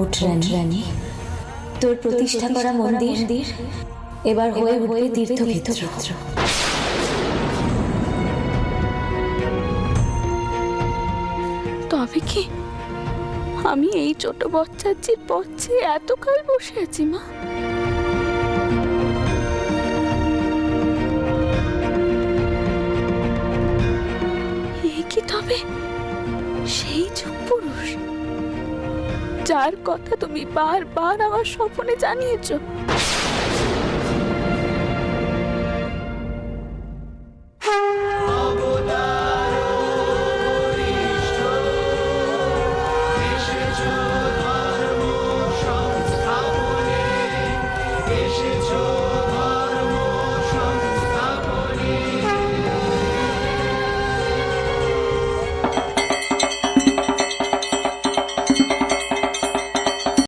ওঠ রানী রানী তোর প্রতিষ্ঠা করা মন্দির এবার হয়ে উঠবে তীর্থক্ষেত্র। তবে কি আমি এই ছোট বাচ্চার পথে এতকাল বসে আছি মা? কি তবে সেই যুগ পুরুষ? যার কথা তুমি বারবার আমার স্বপ্নে জানিয়েছো।